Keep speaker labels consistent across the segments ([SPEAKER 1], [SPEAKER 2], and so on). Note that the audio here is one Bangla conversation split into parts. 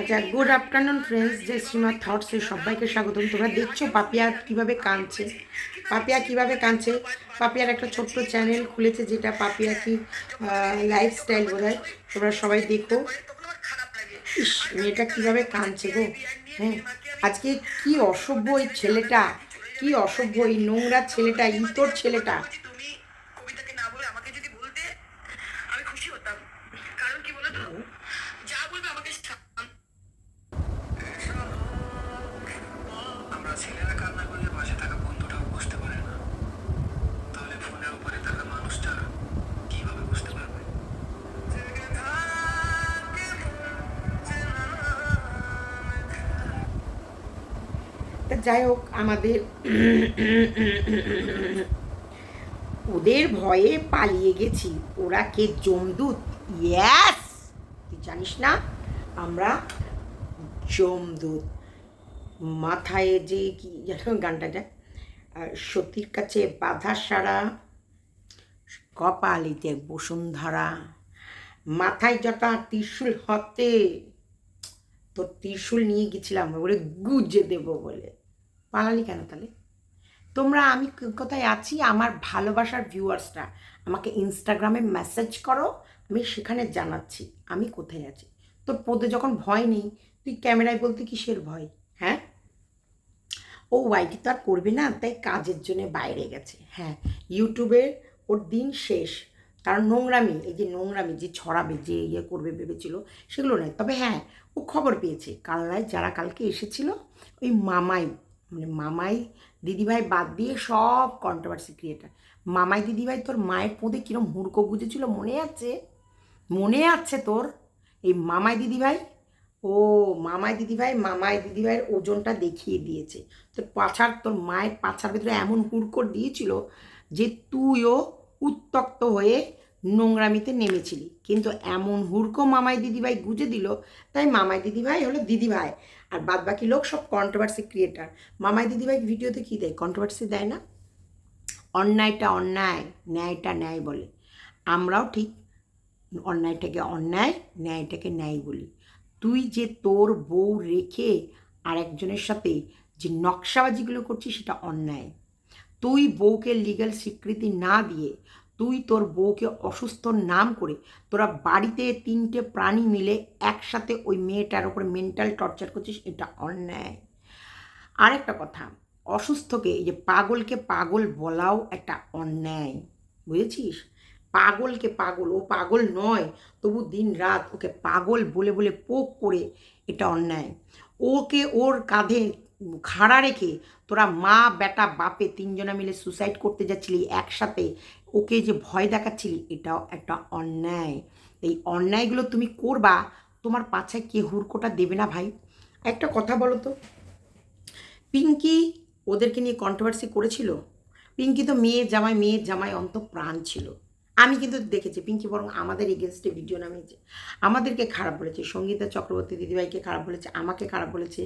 [SPEAKER 1] আচ্ছা গুড আফটারনুন ফ্রেন্ডস যে শ্রীমা থটসে সবাইকে স্বাগতম। তোমরা দেখছ পাপিয়া কীভাবে কাঁদছে? পাপিয়া কীভাবে কাঁদছে? পাপিয়ার একটা ছোট্ট চ্যানেল খুলেছে যেটা পাপিয়া কি লাইফস্টাইল বোধ হয় তোমরা সবাই দেখো। ইস, মেয়েটা কীভাবে কাঁদছে গো? হ্যাঁ আজকে কি অসভ্য এই ছেলেটা, কি অসভ্য এই নোংরা ছেলেটা, ইতর ছেলেটা। যাই হোক, আমাদের ওদের ভয়ে পালিয়ে গেছি। ওরা কে জমদূত? ইয়াস তুই জানিস না, আমরা জমদূত। মাথায় যে কি গানটা যায়। সতীর কাছে বাধা সারা কপালিতে বসুন্ধরা। মাথায় জটা ত্রিশুল হতে, তোর ত্রিশুল নিয়ে গেছিলাম, ওরে গুজে দেব বলে। পালালি কেন তাহলে? তোমরা আমি কোথায় আছি? আমার ভালোবাসার ভিউয়ার্সরা আমাকে ইনস্টাগ্রামে মেসেজ করো, আমি সেখানে জানাচ্ছি, আমি কোথায় আছি? তোর পদে যখন ভয় নেই, তুই ক্যামেরায় বলতে কিসের ভয়? হ্যাঁ? ও ওয়াইটি তো আর করবে না? তাই কাজের জন্য বাইরে গেছে। হ্যাঁ ইউটিউবের ওর দিন শেষ। তার নোংরামি, এই যে নোংরামি, যে ছড়াবে, যে ইয়ে করবে ভেবেছিল, সেগুলো নয় তবে হ্যাঁ ও খবর পেয়েছে। কালনায় যারা কালকে এসেছিল, ওই মামাই মানে মামাই দিদিভাই বাদ দিয়ে সব কন্ট্রোভার্সি ক্রিয়েটার মামাই দিদিভাই তোর মায়ের পোঁদে কিরম হুড়কো গুজেছিল মনে আছে? মনে আছে তোর? এই মামাই দিদিভাই? ও, মামাই দিদিভাই, মামাই দিদিভাইয়ের ওজনটা দেখিয়ে দিয়েছে। তোর পাছার তোর মায়ের পাছার ভিতরে এমন হুড়কোর দিয়েছিল যে তুইও উত্তক্ত হয়ে নোংরামিতে নেমেছিলি। কিন্তু এমন হুড়কো মামাই দিদিভাই গুজে দিল, তাই মামাই দিদিভাই হলো দিদিভাই। আর বাদ বাকি লোক সব কন্ট্রোভার্সি ক্রিয়েটার মামাই দিদিভাই ভিডিওতে কী দেয়? কন্ট্রোভার্সি দেয় না? অন্যায়টা অন্যায়, ন্যায়টা ন্যায় বলে। আমরাও ঠিক অন্যায়টাকে অন্যায়, ন্যায়টাকে ন্যায় বলি। তুই যে তোর বউ রেখে আর একজনের সাথে যে নকশাবাজিগুলো করছিস সেটা অন্যায়। তুই বউকে লিগ্যাল স্বীকৃতি না দিয়ে তুই তোর বউকে অসুস্থ নাম করে তোরা বাড়িতে তিনটে প্রাণী মিলে একসাথে ওই মেয়েটার ওপরে মেন্টাল টর্চার করছিস, এটা অন্যায়। আরেকটা কথা, অসুস্থকে, এই যে পাগলকে পাগল বলাও একটা অন্যায়, বুঝেছিস? পাগলকে পাগল, ও পাগল নয়, তবু দিন রাত ওকে পাগল বলে বলে পোক করে এটা অন্যায়। ওকে ওর কাঁধে খাড়া রেখে তোরা মা, বেটা, বাপে তিনজনা মিলে সুসাইড করতে যাচ্ছিলি একসাথে, ওকে যে ভয় দেখাচ্ছিলি, এটাও একটা অন্যায়। এই অন্যায়গুলো তুমি করবা, তোমার পাছায় কে হুড়কোটা দেবে না ভাই? একটা কথা বলো তো, পিঙ্কি ওদেরকে নিয়ে কন্ট্রোভার্সি করেছিল? পিঙ্কি তো মেয়ে জামাই, মেয়ের জামাই অন্ত প্রাণ ছিল। আমি কিন্তু দেখেছি, পিঙ্কি বরং আমাদের এগেনস্টে ভিডিও নামিয়েছে। আমাদেরকে খারাপ বলেছে, সঙ্গীতা চক্রবর্তী দিদিভাইকে খারাপ বলেছে, আমাকে খারাপ বলেছে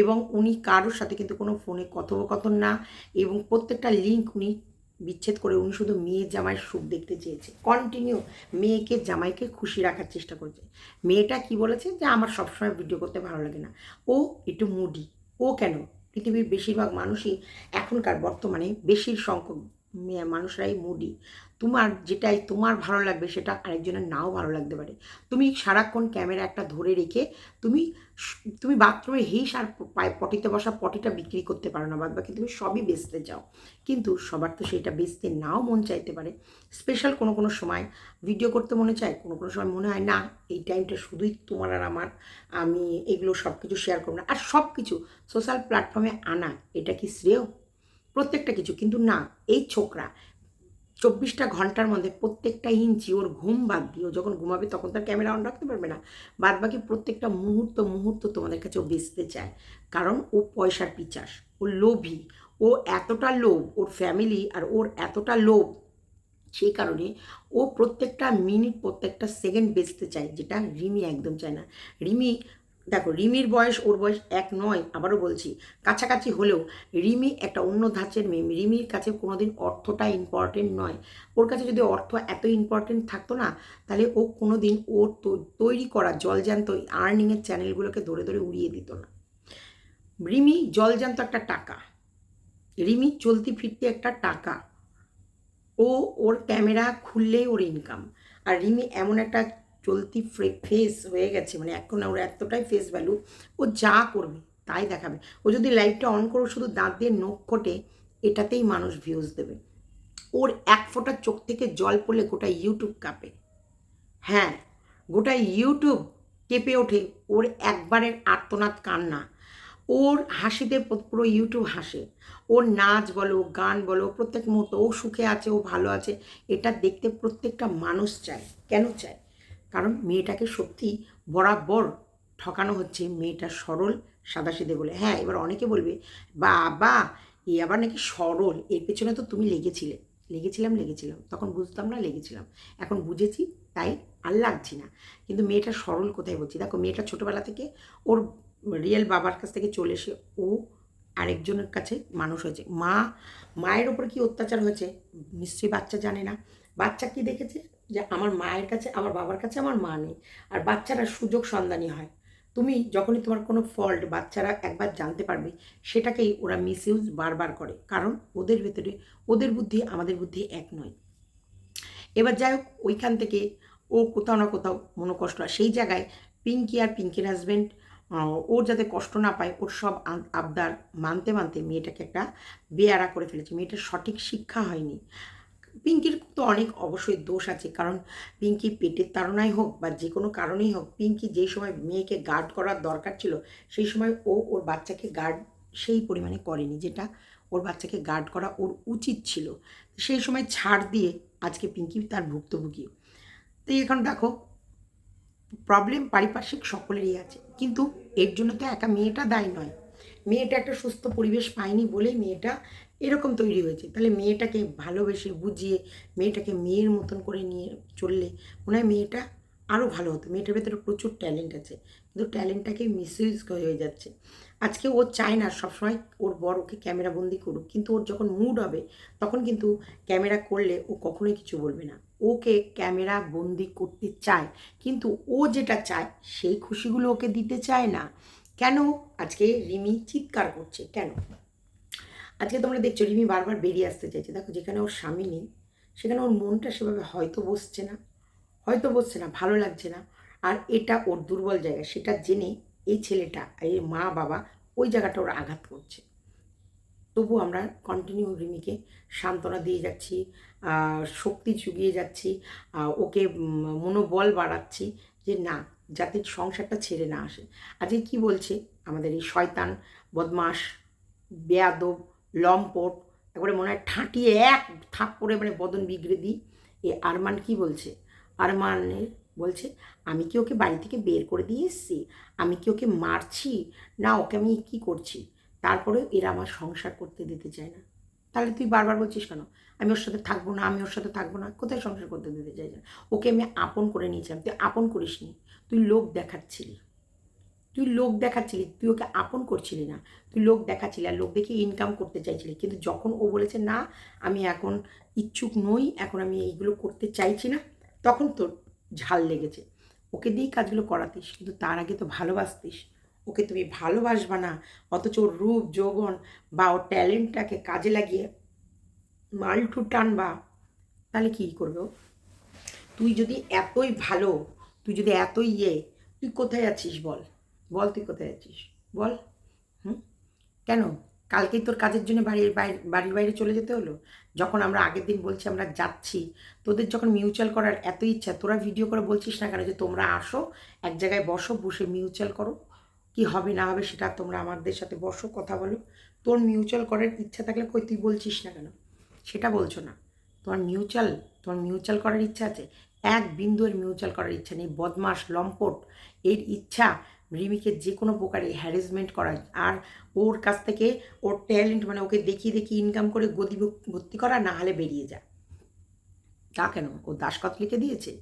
[SPEAKER 1] এবং উনি কারোর সাথে কিন্তু কোনো ফোনে কথোপকথন না এবং প্রত্যেকটা লিঙ্ক উনি বিচ্ছেদ করে উনি শুধু মেয়ে জামাইয়ের সুখ দেখতে চেয়েছে। কন্টিনিউ মেয়েকে, জামাইকে খুশি রাখার চেষ্টা করেছে। মেয়েটা কি বলেছে যে, আমার সবসময় ভিডিও করতে ভালো লাগে না। ও একটু মুডি ও কেন? পৃথিবীর বেশিরভাগ মানুষই এখনকার বর্তমানে বেশির সংখ্যক মানুষরাই মুডি তোমার যেটাই, তোমার ভালো লাগবে সেটা আরেকজনের নাও ভালো লাগতে পারে। তুমি সারাক্ষণ ক্যামেরা একটা ধরে রেখে তুমি তুমি বাথরুমে হিস আর পটিতে বসা পটিটা বিক্রি করতে পারো না বাদ বাকি তুমি সবই বেচতে চাও। কিন্তু সবার তো সেটা বেচতে নাও মন চাইতে পারে। স্পেশাল কোনো কোনো সময় ভিডিও করতে মনে চায়, কোনো কোনো সময় মনে হয়, না, এই টাইমটা শুধুই তোমার আর আমার, আমি এগুলো সব কিছু শেয়ার করব না। আর সব কিছু সোশ্যাল প্ল্যাটফর্মে আনা, এটা কি শ্রেয়? প্রত্যেকটা কিছু। কিন্তু না, এই ছোকরা চব্বিশটা ঘণ্টার মধ্যে প্রত্যেকটা ইঞ্চি ওর ঘুম বাদ দিয়ে ও যখন ঘুমাবে তখন তার ক্যামেরা অন রাখতে পারবে না। বাদ বাকি প্রত্যেকটা মুহূর্ত মুহূর্ত তোমাদের কাছে ও বেচতে চায়। কারণ ও পয়সার পিচাস, ও লোভী, ও এতটা লোভ, ওর ফ্যামিলি আর ওর এতটা লোভ, সেই কারণে ও প্রত্যেকটা মিনিট প্রত্যেকটা সেকেন্ড বেচতে চায়, যেটা রিমি একদম চায় না। রিমি দেখো, রিমির বয়স ওর বয়স এক নয়, আবারও বলছি। কাছাকাছি হলেও রিমি একটা অন্য ধাঁচের মেয়ে। রিমির কাছে কোনোদিন অর্থটা ইম্পর্টেন্ট নয়। ওর কাছে যদি অর্থ এত ইম্পর্টেন্ট থাকতো না, তাহলে ও কোনোদিন ওর তৈরি করা জলজান্ত আর্নিংয়ের চ্যানেলগুলোকে ধরে ধরে উড়িয়ে দিত না। রিমি জলজান্ত একটা টাকা। রিমি চলতি ফিরতে একটা টাকা। ও ওর ক্যামেরা খুললেই ওর ইনকাম আর রিমি এমন একটা চলতি ফেস হয়ে গেছে মানে এখন ওর এতটাই ফেস ভ্যালু ও যা করবে তাই দেখাবে। ও যদি লাইভটা অন করো শুধু দাঁত দিয়ে নখ কোটে এটাতেই মানুষ ভিউজ দেবে। ওর এক ফোঁটা চোখ থেকে জল পড়লে গোটা ইউটিউব কাঁপে। হ্যাঁ গোটা ইউটিউব কেঁপে ওঠে। ওর একবারের আর্তনাদ কান্না। ওর হাসিতে পুরো ইউটিউব হাসে। ওর নাচ বলো গান বলো, প্রত্যেক মুহূর্ত ও সুখে আছে, ও ভালো আছে, এটা দেখতে প্রত্যেকটা মানুষ চায়। কেন চায়? কারণ মেয়েটাকে সত্যি বরাবর ঠকানো হচ্ছে। মেয়েটা সরল, সাদাসিধে বলে হ্যাঁ এবার অনেকে বলবে, বাবা, এ আবার নাকি সরল, এর পেছনে তো তুমি লেগেছিলে। লেগেছিলাম লেগেছিলাম। তখন বুঝতাম না, লেগেছিলাম। এখন বুঝেছি, তাই আর লাগছি না। কিন্তু মেয়েটা সরল কোথায় বলছি? দেখো, মেয়েটা ছোটোবেলা থেকে ওর রিয়েল বাবার কাছ থেকে চলে এসে ও আরেকজনের কাছে মানুষ হয়েছে। মা, মায়ের ওপর কি অত্যাচার হয়েছে? নিশ্চয়ই বাচ্চা জানে না। বাচ্চা কি দেখেছে? যে আমার মায়ের কাছে, আমার বাবার কাছে আমার মা নেই। আর বাচ্চারা সুযোগ সন্ধানী হয়। তুমি যখনই তোমার কোনো ফল্ট বাচ্চারা একবার জানতে পারবে, সেটাকেই ওরা মিসইউজ বারবার করে। কারণ ওদের ভেতরে, ওদের বুদ্ধি আমাদের বুদ্ধি এক নয়। এবার যাই হোক, ওইখান থেকে ও কোথাও না কোথাও মনোকষ্ট হয়। সেই জায়গায় পিঙ্কি আর পিঙ্কির হাজব্যান্ড ওর যাতে কষ্ট না পায়, ওর সব আবদার মানতে মানতে মেয়েটাকে একটা বেয়ারা করে ফেলেছে। মেয়েটার সঠিক শিক্ষা হয়নি। পিঙ্কির তো অনেক অবশ্যই দোষ আছে, কারণ পিঙ্কি পেটের তাড়নায় হোক বা যে কোনো কারণেই হোক, পিঙ্কি যেই সময় মেয়েকে গার্ড করার দরকার ছিল, সেই সময় ও ওর বাচ্চাকে গার্ড সেই পরিমাণে করেনি, যেটা ওর বাচ্চাকে গার্ড করা ওর উচিত ছিল। সেই সময় ছাড় দিয়ে আজকে পিঙ্কি তার ভুক্তভোগী। তো এখন দেখো প্রবলেম পারিপার্শ্বিক সকলেরই আছে, কিন্তু এর জন্য তো একা মেয়েটা দায়ী নয়। মেয়েটা একটা সুস্থ পরিবেশ পায়নি বলেই মেয়েটা এরকম তৈরি হয়েছে। তাহলে মেয়েটাকে ভালোবেসে বুঝিয়ে, মেয়েটাকে মেয়ের মতন করে নিয়ে চললে মনে হয় মেয়েটা আরও ভালো হতো। মেয়েটার ভেতরে প্রচুর ট্যালেন্ট আছে, কিন্তু ট্যালেন্টটাকে মিসইউজ হয়ে যাচ্ছে। আজকে ও চায় না সবসময় ওর বর ওকে ক্যামেরা বন্দি করুক, কিন্তু ওর যখন মুড হবে, তখন কিন্তু ক্যামেরা করলে ও কখনোই কিছু বলবে না। ওকে ক্যামেরা বন্দি করতে চায়, কিন্তু ও যেটা চায়, সেই খুশিগুলো ওকে দিতে চায় না। কেন? আজকে রিমি চিৎকার করছে। কেন? আজকে তোমরা দেখছ, রিমি বারবার বেরিয়ে আসতে চাইছে। দেখো, যেখানে ওর স্বামী নেই, সেখানে ওর মনটা সেভাবে হয়তো বসছে না, হয়তো বসছে না, ভালো লাগছে না। আর এটা ওর দুর্বল জায়গা, সেটা জেনে এই ছেলেটা, এই মা বাবা ওই জায়গাটা ওর আঘাত করছে। তবু আমরা কন্টিনিউ রিমিকে সান্ত্বনা দিয়ে যাচ্ছি শক্তি জুগিয়ে যাচ্ছি ওকে মনোবল বাড়াচ্ছি যে না, যাতে সংসারটা ছেড়ে না আসে। আজকে কি বলছে? আমাদের এই শয়তান বদমাস বেয়াদব লম্পট একবারে মনে হয় ঠাঁটিয়ে এক থাপ করে মানে বদন বিগড়ে দিই। এ আরমান কি বলছে? আরমানের বলছে, আমি কি ওকে বাড়ি থেকে বের করে দিয়ে এসেছি? আমি কি ওকে মারছি? না, ওকে আমি কি করছি? তারপরে এরা আমার সংসার করতে দিতে চায় না। তাহলে তুই বারবার বলছিস কেন? আমি ওর সাথে থাকব না, আমি ওর সাথে থাকব না, কোথায় সংসার করতে দিতে চাই না ওকে আমি আপন করে নিয়েছিলাম। তুই আপন করিসনি, তুই লোক দেখাচ্ছিলি। তুই লোক দেখাচ্ছিলি, তুই ওকে আপন করছিলি না। তুই লোক দেখাচ্ছিলি আর লোক দেখে ইনকাম করতে চাইছিলি। কিন্তু যখন ও বলেছে, না, আমি এখন ইচ্ছুক নই, এখন আমি এইগুলো করতে চাইছি না, তখন তোর ঝাল লেগেছে। ওকে দিয়েই কাজগুলো করাতিস, কিন্তু তার আগে তো ভালোবাসতিস। ওকে তুমি ভালোবাসবা না, অথচ ওর রূপ, যৌবন বা ওর ট্যালেন্টটাকে কাজে লাগিয়ে মালটু টানবা, তাহলে কী করবে? তুই যদি এতই ভালো, তুই যদি এতই ইয়ে তুই কোথায় আছিস বল? বল তুই কোথায় আছিস বল। হুম? কেন? কালকেই তোর কাজের জন্য বাড়ির বাইরে বাড়ির বাইরে চলে যেতে হলো? যখন আমরা আগের দিন বলছি আমরা যাচ্ছি, তোদের যখন মিউচুয়াল করার এত ইচ্ছা, তোরা ভিডিও করে বলছিস না কেন যে তোমরা আসো, এক জায়গায় বসো, বসে মিউচুয়াল করো? কি হবে না হবে সেটা তোমরা আমাদের সাথে বসো, কথা বলো। তোর মিউচুয়াল করার ইচ্ছা থাকলে কই তুই বলছিস না কেন? সেটা বলছো না। তোমার মিউচুয়াল তোমার মিউচুয়াল করার ইচ্ছা আছে? এক বিন্দুর মিউচুয়াল করার ইচ্ছা নেই। বদমাস, লম্পট, এর ইচ্ছা রিমিকে যে কোনো প্রকারে হ্যারাসমেন্ট করা আর ওর কাছ থেকে ওর ট্যালেন্ট মানে ওকে দেখিয়ে দেখিয়ে ইনকাম করে গদি ভর্তি করা না হলে বেরিয়ে যা। তা কেন? ও দাসকত লিখে দিয়েছে?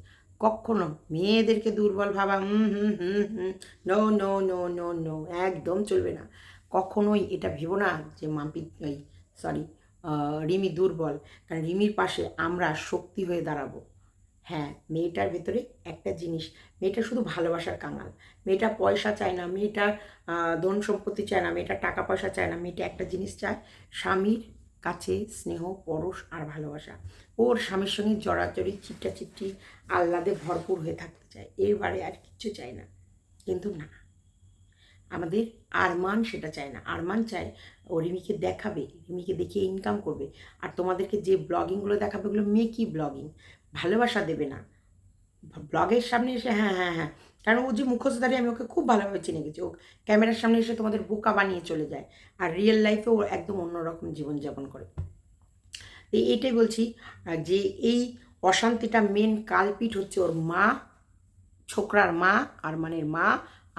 [SPEAKER 1] কখনো? মেয়েদেরকে দুর্বল ভাবা, হুম হুম হুম হুম no no no no no একদম চলবে না। কখনোই এটা ভেবো না যে মাম্পি সরি রিমি দুর্বল, কারণ রিমির পাশে আমরা শক্তি হয়ে দাঁড়াবো। হ্যাঁ মেয়েটার ভেতরে একটা জিনিস, মেয়েটা শুধু ভালোবাসার কাঙাল। মেয়েটা পয়সা চায় না, মেয়েটা ধন সম্পত্তি চায় না, মেয়েটা টাকা পয়সা চায় না, মেয়েটা একটা জিনিস চায়, স্বামীর কাছে স্নেহ, পরশ আর ভালোবাসা। ওর স্বামীর সঙ্গে জড়াজড়ি চিট্টা চিট্টি আহ্লাদে ভরপুর হয়ে থাকতে চায়। এবারে আর কিচ্ছু চায় না। কিন্তু না, আমাদের আরমান সেটা চায় না। আরমান চায়, ও রিমিকে দেখাবে, রিমিকে দেখিয়ে ইনকাম করবে। আর তোমাদেরকে যে ব্লগিংগুলো দেখাবে, ওগুলো মেকি ব্লগিং ভালোবাসা দেবে না। ব্লগের সামনে এসে হ্যাঁ হ্যাঁ হ্যাঁ। কারণ ও যে মুখোশধারী, আমি ওকে খুব ভালোভাবে চিনে গেছি। ও ক্যামেরার সামনে এসে তোমাদের বোকা বানিয়ে চলে যায়। আর রিয়েল লাইফে ও একদম অন্যরকম জীবনযাপন করে। তো এইটাই বলছি যে এই অশান্তিটা মেন কালপিট হচ্ছে ওর মা, ছোকরার মা, আরমানের মা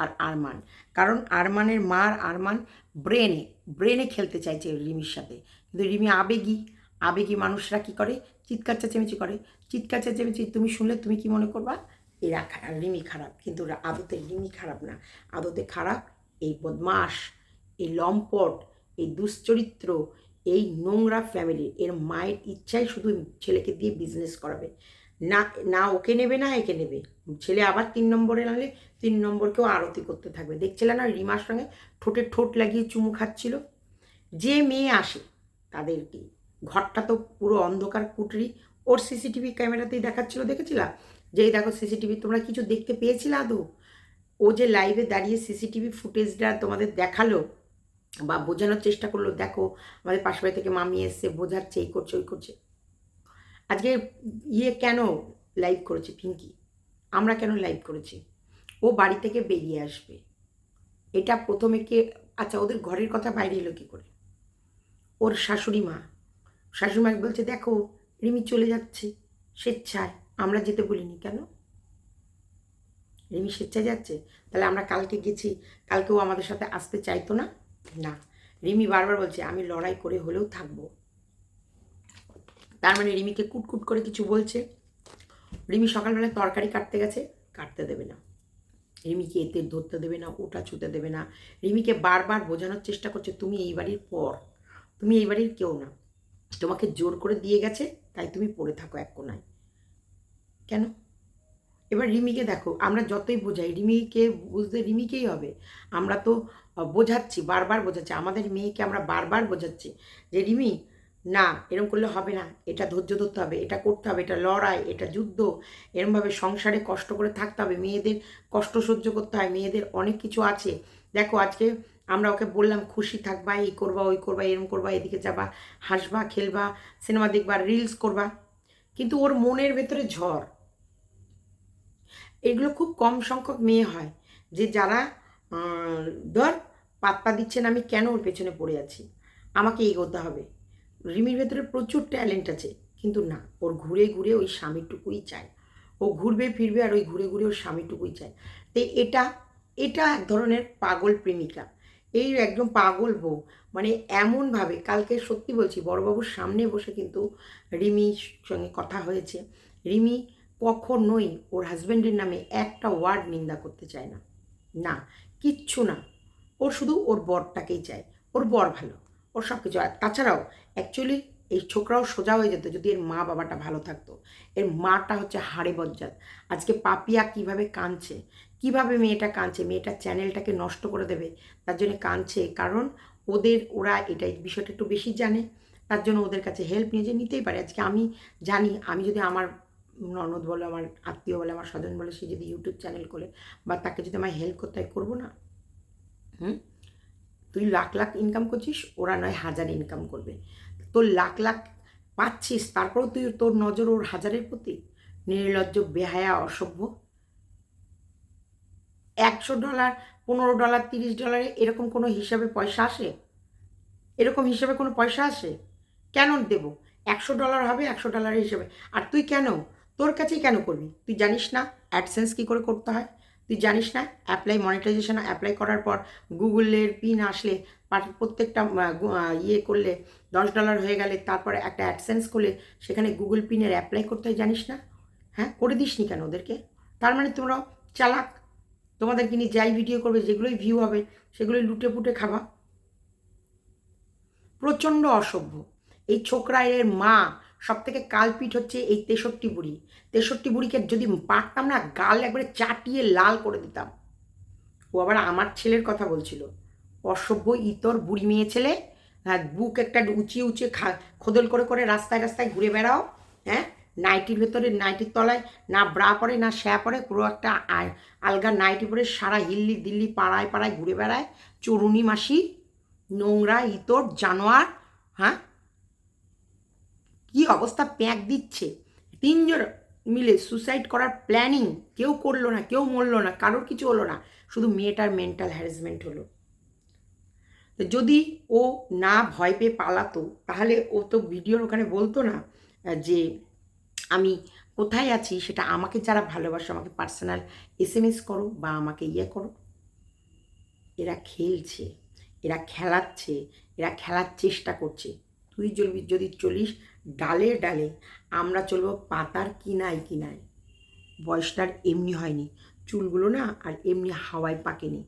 [SPEAKER 1] আর আরমান। কারণ আরমানের মা আর আরমান ব্রেনে ব্রেনে খেলতে চাইছে রিমির সাথে। কিন্তু রিমি আবেগী আবেগী মানুষরা কি করে? চিৎকার চেঁচেমেচি করে। চিৎকার চেঁচেমেচি, তুমি শুনলে তুমি কি মনে করবা? এরা রিমি খারাপ, কিন্তু আদতে রিমি খারাপ না। আদতে খারাপ এই বদমাস এই লম্পট, এই দুশ্চরিত্র, এই নোংরা ফ্যামিলি এর মায়ের ইচ্ছাই শুধু ছেলেকে দিয়ে বিজনেস করাবে। না না ওকে নেবে, না একে নেবে। ছেলে আবার তিন নম্বরে আনলে তিন নম্বরকেও আরতি করতে থাকবে। দেখছিলে না রিমার সঙ্গে ঠোঁটে ঠোঁট লাগিয়ে চুমু খাচ্ছিল? যে মেয়ে আসে, তাদেরকে। ঘরটা তো পুরো অন্ধকার কুটরি ওর সিসিটিভি ক্যামেরাতেই দেখাচ্ছিল, দেখেছিলা? যেই দেখো সিসিটিভি, তোমরা কিছু দেখতে পেয়েছিলে আদৌ ও যে লাইভে দাঁড়িয়ে সিসিটিভি ফুটেজটা তোমাদের দেখাল বা বোঝানোর চেষ্টা করল, দেখো আমাদের পাশ বাড়ি থেকে মামি এসছে, বোঝাচ্ছে, এই করছে, ওই করছে। আজকে ইয়ে কেন লাইভ করেছে পিঙ্কি? আমরা কেন লাইভ করেছি? ও বাড়ি থেকে বেরিয়ে আসবে। এটা প্রথমে কে আচ্ছা ওদের ঘরের কথা বাইরে এলো কী করে? ওর শাশুড়ি মা। শাশুড়ি মা বলছে, দেখো রিমি চলে যাচ্ছে স্বেচ্ছায়। আমরা যেতে বলিনি কেন? রিমি স্বেচ্ছায় যাচ্ছে? তাহলে আমরা কালকে গেছি কালকেও আমাদের সাথে আসতে চাইতো না? না। রিমি বারবার বলছে, আমি লড়াই করে হলেও থাকব। তার মানে রিমিকে কুটকুট করে কিছু বলছে। রিমি সকালবেলা তরকারি কাটতে গেছে, কাটতে দেবে না। রিমিকে এতে ধরতে দেবে না, ওটা ছুতে দেবে না। রিমিকে বারবার বোঝানোর চেষ্টা করছে, তুমি এই বাড়ির পর, তুমি এই বাড়ির কেউ না। তোমাকে জোর করে দিয়ে গেছে তাই তুমি পড়ে থাকো এক কোনায়। কেন? এবার রিমিকে দেখো, আমরা যতই বোঝাই, রিমিকে বুঝতে, রিমিকেই হবে। আমরা তো বোঝাচ্ছি, বারবার বোঝাচ্ছি, আমাদের মেয়েকে আমরা বারবার বোঝাচ্ছি যে, রিমি, না এরকম করলে হবে না, এটা ধৈর্য ধরতে হবে, এটা করতে হবে, এটা লড়াই, এটা যুদ্ধ, এরমভাবে সংসারে কষ্ট করে থাকতে হবে, মেয়েদের কষ্ট সহ্য করতে হয়, মেয়েদের অনেক কিছু আছে। দেখো, আজকে আমরা ওকে বললাম, খুশি থাকবা, এই করবা, ওই করবা, এরম করবা, এদিকে যাবা, হাসবা, খেলবা, সিনেমা দেখবা রিলস করবা। কিন্তু ওর মনের ভেতরে ঝড়। এগুলো খুব কম সংখ্যক মেয়ে হয় যে যারা ধর পাত্তা দিচ্ছেন, আমি কেন ওর পেছনে পড়ে আছি? আমাকে এগোতে হবে। রিমির ভেতরে প্রচুর ট্যালেন্ট আছে, কিন্তু না, ওর ঘুরে ঘুরে ওই স্বামীটুকুই চায়। ও ঘুরবে, ফিরবে আর ওই ঘুরে ঘুরে ওর স্বামীটুকুই চায়। তো এটা এটা এক ধরনের পাগল প্রেমিকা। এই একদম পাগল বউ। মানে এমনভাবে, কালকে সত্যি বলছি, বড়বাবুর সামনে বসে কিন্তু রিমির সঙ্গে কথা হয়েছে। রিমি কখনোই ওর হাজব্যান্ডের নামে একটা ওয়ার্ড নিন্দা করতে চায় না। না, কিচ্ছু না। ওর শুধু ওর বরটাকেই চায়। ওর বর ভালো, ওর সব কিছু আর তাছাড়াও অ্যাকচুয়ালি এই ছোকরাও সোজা হয়ে যেত যদি এর মা বাবাটা ভালো থাকতো। এর মাটা হচ্ছে হাড়ে বজ্জাত। আজকে পাপিয়া কীভাবে কাঁদছে কীভাবে মেয়েটা কাঁদছে? মেয়েটা চ্যানেলটাকে নষ্ট করে দেবে। তার জন্য কাঁদছে কারণ ওদের, ওরা এটা বিষয়টা একটু বেশি জানে। তার জন্য ওদের কাছে হেল্প নিয়ে যে নিতেই পারে। আজকে আমি জানি, আমি যদি আমার ননদ বলে, আমার আত্মীয় বলে, আমার স্বজন বলে, সে যদি ইউটিউব চ্যানেল করে বা তাকে যদি আমার হেল্প করতে হয়, করব না? হুম? তুই লাখ লাখ ইনকাম করছিস, ওরা নয় হাজার ইনকাম করবে। তোর লাখ লাখ পাচ্ছিস, তারপরেও তুই তোর নজর ওর হাজারের প্রতি? নির্লজ্জ, বেহায়া, অসভ্য। একশো ডলার, পনেরো ডলার, তিরিশ ডলারে, এরকম কোনো হিসাবে পয়সা আসে? এরকম হিসাবে কোনো পয়সা আসে? কেন দেব? একশো ডলার হবে, একশো ডলারের হিসাবে। আর তুই কেন? তোর কাছেই কেন করবি? তুই জানিস না অ্যাডসেন্স কী করে করতে হয়? তুই জানিস না অ্যাপ্লাই মনিটাইজেশন অ্যাপ্লাই করার পর গুগলের পিন আসলে প্রত্যেকটা ইয়ে করলে দশ ডলার হয়ে গেলে তারপরে একটা অ্যাডসেন্স করলে সেখানে গুগল পিনের অ্যাপ্লাই করতে হয়, জানিস না? হ্যাঁ করে দিসনি কেন ওদেরকে? তার মানে তোমরা চালাক তোমাদেরকে নিয়ে যাই ভিডিও করবে, যেগুলোই ভিউ হবে, সেগুলোই লুটে পুটে খাবা। প্রচণ্ড অসভ্য। এই ছোকরায়ের মা সব থেকে কালপিট হচ্ছে এই তেষট্টি বুড়ি। তেষট্টি বুড়িকে যদি পারতাম না, গাল একবারে চাটিয়ে লাল করে দিতাম। ও আবার আমার ছেলের কথা বলছিল। অসভ্য ইতর বুড়ি মেয়ে ছেলে হ্যাঁ বুক একটা উঁচিয়ে উঁচিয়ে খা, খোদল করে করে রাস্তায় রাস্তায় ঘুরে বেড়াও হ্যাঁ? নাইটির ভেতরে নাইটির তলায়, না ব্রা পরে, না শ্যা পরে, পুরো একটা আলগা নাইটি পরে সারা হিল্লি দিল্লি পাড়ায় পাড়ায় ঘুরে বেড়ায়। চরুনি মাসি, নোংরা, ইতর, জানোয়ার হ্যাঁ? কি অবস্থা প্যাঁক দিচ্ছে। তিনজন মিলে সুসাইড করার প্ল্যানিং কেউ করল না, কেউ মরলো না, কারোর কিছু হলো না, শুধু মেয়েটার মেন্টাল হ্যারাসমেন্ট হলো। যদি ও না ভয় পেয়ে পালাতো, তাহলে ও তো ভিডিওর ওখানে বলতো না যে আমি কোথায় আছি সেটা আমাকে যারা ভালোবাসো, আমাকে পার্সোনাল এস এম এস করো বা আমাকে ইয়ে করো। এরা খেলছে, এরা খেলাচ্ছে, এরা খেলার চেষ্টা করছে। তুই চলবি যদি চলিস ডালে ডালে আমরা চলবো পাতার কিনায় কিনায়। বয়সটার এমনি হয়নি, চুলগুলো না আর এমনি হাওয়ায় পাকেনি।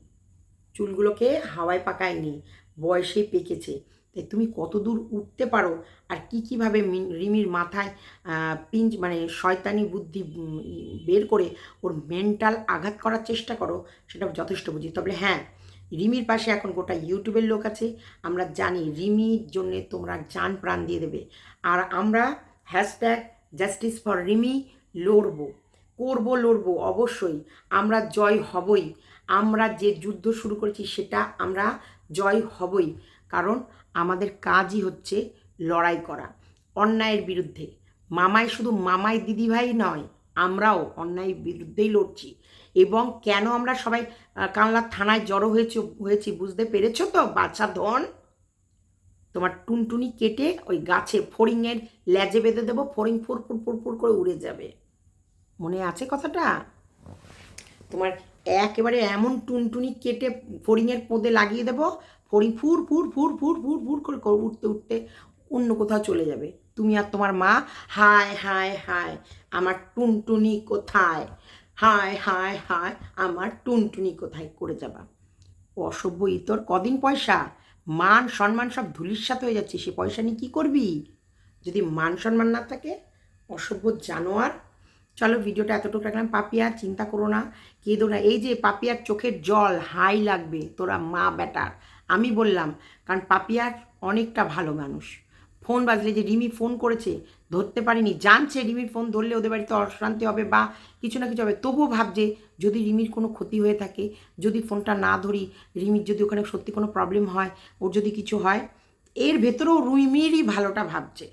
[SPEAKER 1] চুলগুলোকে হাওয়ায় পাকায়নি, বয়সে পেকেছে। তাই তুমি কত দূর উঠতে পারো আর কী কীভাবে রিমির মাথায় পিঞ্চ মানে শয়তানি বুদ্ধি বের করে ওর মেন্টাল আঘাত করার চেষ্টা করো, সেটা যথেষ্ট বুঝি তবে হ্যাঁ রিমির পাশে এখন গোটা ইউটিউবের লোক আছে, আমরা জানি রিমির জন্যে তোমরা জান প্রাণ দিয়ে দেবে। আর আমরা হ্যাশট্যাগ জাস্টিস ফর রিমি লড়বো, করব লড়বো অবশ্যই, আমরা জয় হবই। আমরা যে যুদ্ধ শুরু করেছি সেটা আমরা জয় হবই, কারণ আমাদের কাজই হচ্ছে লড়াই করা অন্যায়ের বিরুদ্ধে। মামাই শুধু মামাই দিদিভাই নয় আমরাও অন্যায়ের বিরুদ্ধেই লড়ছি। এবং কেন আমরা সবাই আহ, কানলা থানায় জড়ো হয়েছে হয়েছি বুঝতে পেরেছ তো বাচ্চা ধন? তোমার টুনটুনি কেটে ওই গাছে ফড়িংয়ের লেজে বেঁধে দেবো ফড়িং ফুর ফুর ফুর ফুর করে উড়ে যাবে। মনে আছে কথাটা? তোমার একেবারে এমন টুনটুনি কেটে ফড়িংয়ের পোদে লাগিয়ে দেবো ফড়িং ফুর ফুর ফুর ফুর ফুর ফুর করে উঠতে উঠতে অন্য কোথাও চলে যাবে। তুমি আর তোমার মা, হায় হায় হায়, আমার টুনটুনি কোথায়? হায় হায় হায়, আমার টুনটুনি কোথায় করে যাবা? অসভ্য ইতর, কদিন পয়সা? মান, সম্মান সব ধুলির সাথে হয়ে যাচ্ছে, সে পয়সা নিয়ে কী করবি? যদি মান, সম্মান না থাকে, অসভ্য জানোয়ার। চলো ভিডিওটা এতটুকু রাখলাম। পাপিয়া, চিন্তা করো না, কেঁদো না। এই যে পাপিয়ার চোখের জল, হাই লাগবে, তোরা মা বেটার আমি বললাম, কারণ পাপিয়ার অনেকটা ভালো মানুষ। ফোন বাজলে যে রিমি ফোন করেছে, ধরতে পারিনি। জানছে রিমির ফোন ধরলে ওদের বাড়িতে অশান্তি হবে বা কিছু না কিছু হবে। তবুও ভাবছে, যদি রিমির কোনো ক্ষতি হয়ে থাকে, যদি ফোনটা না ধরি, রিমির যদি ওখানে সত্যি কোনো প্রবলেম হয়, ওর যদি কিছু হয়, এর ভেতরেও রিমিরই ভালোটা ভাবছে।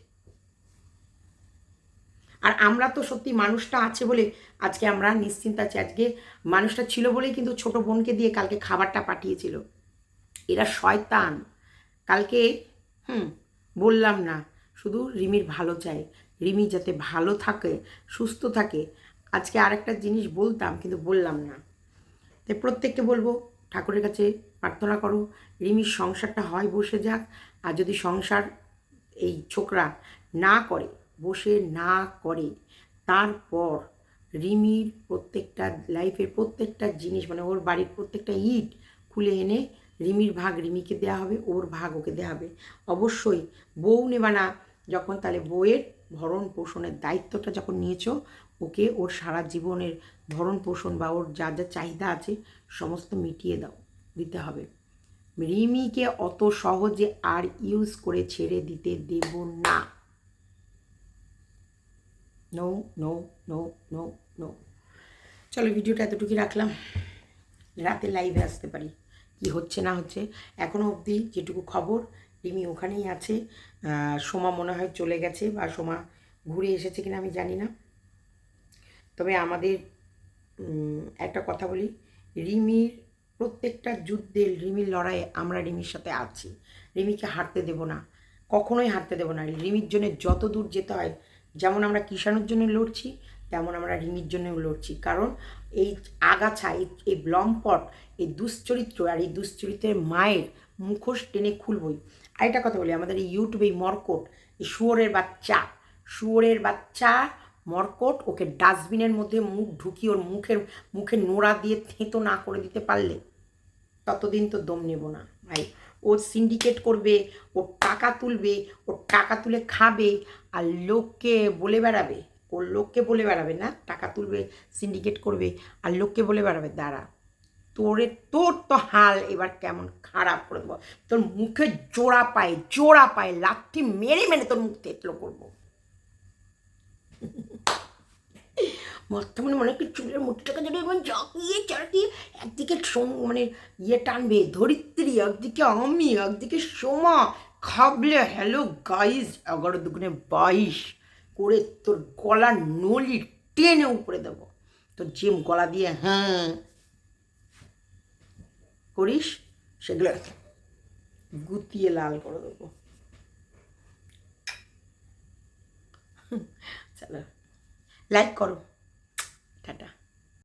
[SPEAKER 1] আর আমরা তো সত্যি মানুষটা আছে বলে আজকে আমরা নিশ্চিন্ত আছি। আজকে মানুষটা ছিল বলেই কিন্তু ছোট বোনকে দিয়ে কালকে খাবারটা পাঠিয়েছিল। এরা শয়তান। কালকে, হুম, বললাম না, শুধু রিমির ভালো চাই। রিমি যাতে ভালো থাকে, সুস্থ থাকে। আজকে আরেকটা জিনিস বলতাম, কিন্তু বললাম না। তাই প্রত্যেককে বলব, ঠাকুরের কাছে প্রার্থনা করো, রিমির সংসারটা হয় বসে যাক। আর যদি সংসার এই ছোকরা না করে, বসে না করে, তারপর রিমির প্রত্যেকটা লাইফের প্রত্যেকটা জিনিস মানে ওর বাড়ির প্রত্যেকটা ইট খুলে এনে রিমির ভাগ রিমিকে দেওয়া হবে, ওর ভাগ ওকে দেওয়া হবে। অবশ্যই বউ নেবা না। যখন তাহলে বউয়ের ভরণ পোষণের দায়িত্বটা যখন নিয়েছো, ওকে ওর সারা জীবনের ভরণ পোষণ বা ওর যা যা চাহিদা আছে সমস্ত মিটিয়ে দাও, দিতে হবে। রিমিকে অত সহজে আর ইউজ করে ছেড়ে দিতে দেব না। No no no no no চলো ভিডিওটা এতটুকুই রাখলাম। রাতে লাইভে আসতে পারি। কি হচ্ছে না হচ্ছে এখনও অবধি যেটুকু খবর, রিমি ওখানেই আছে। সোমা মনে হয় চলে গেছে বা সোমা ঘুরে এসেছে কিনা আমি জানি না। তবে আমাদের একটা কথা বলি, রিমির প্রত্যেকটা যুদ্ধে, রিমির লড়াইয়ে আমরা রিমির সাথে আছি। রিমিকে হারতে দেব না, কখনোই হারতে দেব না। রিমির জন্য যত দূর যেতে হয়, যেমন আমরা কিষাণুর জন্য লড়ছি তেমন আমরা রিমির জন্যও লড়ছি। কারণ এই আগাছা, এই ব্লম্পট এই দুশ্চরিত্র আর এই দুশ্চরিত্রের মায়ের মুখোশ টেনে খুলবই। আর আরেকটা কথা বলি, আমাদের এই ইউটিউবে এই মর্কট, এই শুয়োরের বাচ্চা শুয়োরের বাচ্চা মরকট, ওকে ডাস্টবিনের মধ্যে মুখ ঢুকিয়ে ওর মুখের মুখে নোড়া দিয়ে থেঁতো না করে দিতে পারলে ততদিন তো দম নেব না ভাই। ও সিন্ডিকেট করবে ও টাকা তুলবে ও টাকা তুলে খাবে আর লোককে বলে বেড়াবে। লোককে বলে বেড়াবে না, টাকা তুলবে সিন্ডিকেট করবে, আর লোককে বলে বেড়াবে, দাঁড়া, তোরে, তোর তো হাল এবার কেমন খারাপ করে দেবো। তোর মুখে জোড়া পায়, জোড়া পায়ে লাঠি মেরে মেরে তোর মুখ তেতলো করব। বর্তমানে মনে কি চুলের মুঠিটাকে যদি এখন জাকিয়ে চাটিয়ে একদিকে মানে ইয়ে টানবে, ধরিত্রী, একদিকে আমি, একদিকে সোমা। খাবলে, হ্যালো গাইজ এগারো দুগুণে বাইশ। করে তোর গলার নলি টেনে উপরে দেব। তোর জিম গলা দিয়ে হ্যাঁ করিস, সেগুলো গুতিয়ে লাল করে দেবো। চলো লাইক করো। টাটা।